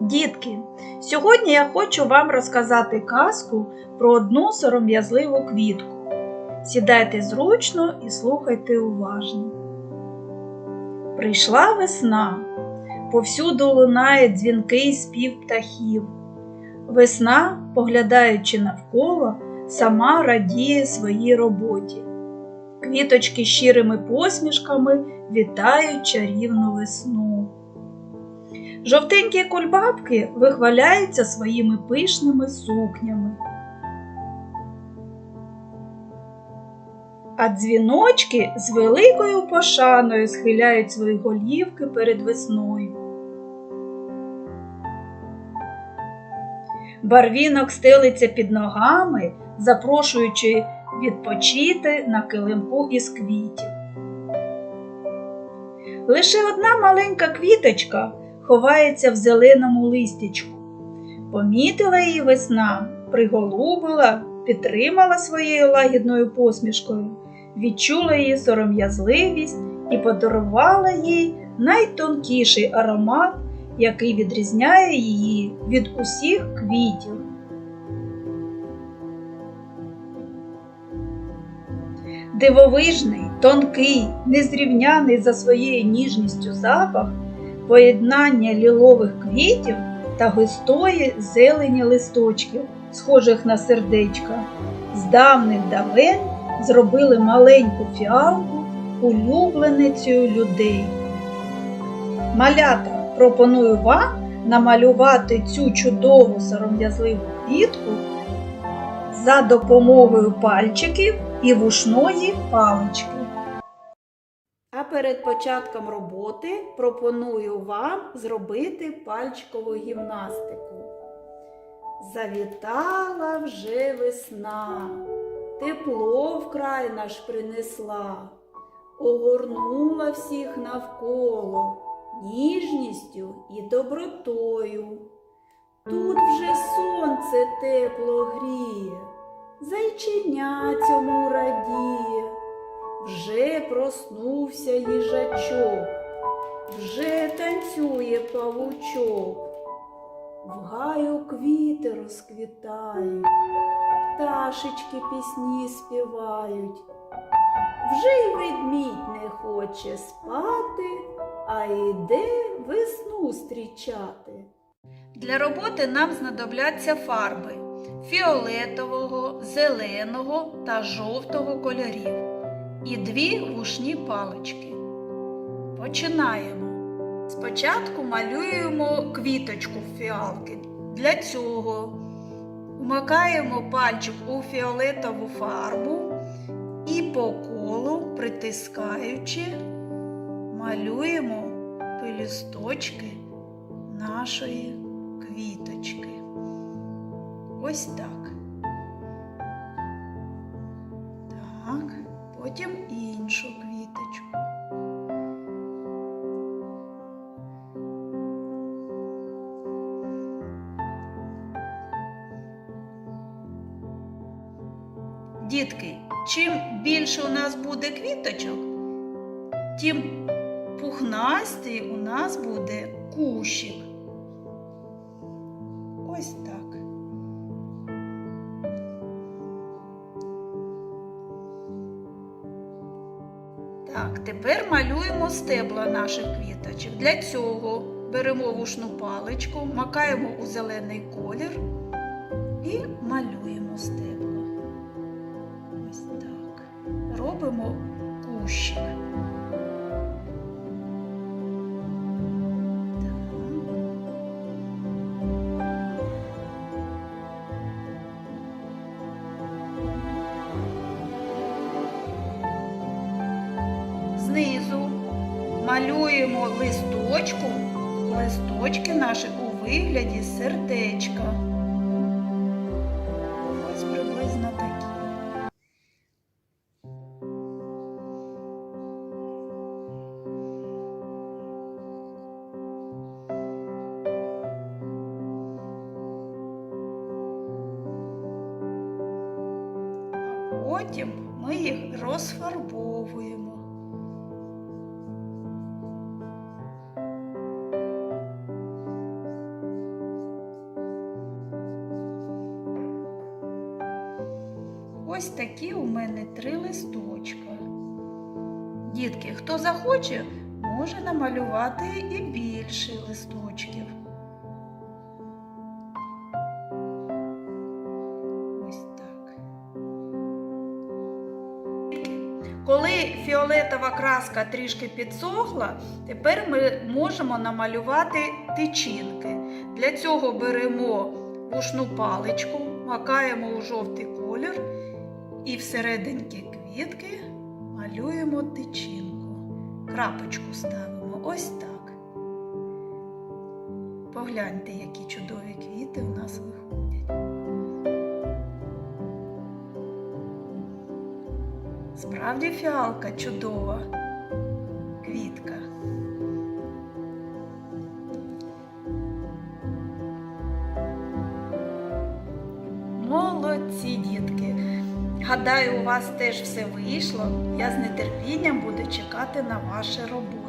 Дітки, сьогодні я хочу вам розказати казку про одну сором'язливу квітку. Сідайте зручно і слухайте уважно. Прийшла весна, повсюду лунає дзвінкий спів птахів. Весна, поглядаючи навколо, сама радіє своїй роботі. Квіточки щирими посмішками вітають чарівну весну. Жовтенькі кульбабки вихваляються своїми пишними сукнями. А дзвіночки з великою пошаною схиляють свої голівки перед весною. Барвінок стелиться під ногами, запрошуючи відпочити на килимку із квітів. Лише одна маленька квіточка ховається в зеленому листячку. Помітила її весна, приголубила, підтримала своєю лагідною посмішкою, відчула її сором'язливість і подарувала їй найтонкіший аромат, який відрізняє її від усіх квітів. Дивовижний, тонкий, незрівняний за своєю ніжністю запах, поєднання лілових квітів та густої зелені листочків, схожих на сердечка, з давних давен зробили маленьку фіалку улюбленицею людей. Малята пропоную вам намалювати цю чудову сором'язливу квітку за допомогою пальчиків і вушної палички. Перед початком роботи пропоную вам зробити пальчикову гімнастику. Завітала вже весна, тепло вкрай наш принесла, огорнула всіх навколо ніжністю і добротою. Тут вже сонце тепло гріє, зайчиня цьому радіє. Вже проснувся їжачок, вже танцює павучок, в гаю квіти розквітають, пташечки пісні співають. Вже й ведмідь не хоче спати, а йде весну зустрічати. Для роботи нам знадобляться фарби фіолетового, зеленого та жовтого кольорів і дві вушні палички. Починаємо. Спочатку малюємо квіточку фіалки. Для цього вмикаємо пальчик у фіолетову фарбу і по колу, притискаючи, малюємо пелюсточки нашої квіточки. Ось так. Потім іншу квіточку. Дітки, чим більше у нас буде квіточок, тим пухнастий у нас буде кущик. Тепер малюємо стебла наших квіточок. Для цього беремо вушну паличку, макаємо у зелений колір і малюємо стебла. Ось так. Робимо кущик. Малюємо листочку, листочки наші у вигляді сердечка. Ось приблизно такі. Потім ми їх розфарбовуємо. Ось такі у мене три листочка. Дітки, хто захоче, може намалювати і більше листочків. Ось так. Коли фіолетова краска трішки підсохла, тепер ми можемо намалювати тичинки. Для цього беремо пушну паличку, макаємо у жовтий колір і всерединки квітки малюємо тичинку. Крапочку ставимо ось так. Погляньте, які чудові квіти у нас виходять. Справді фіалка чудова квітка. Молодці! Гадаю, у вас теж все вийшло. Я з нетерпінням буду чекати на ваші роботи.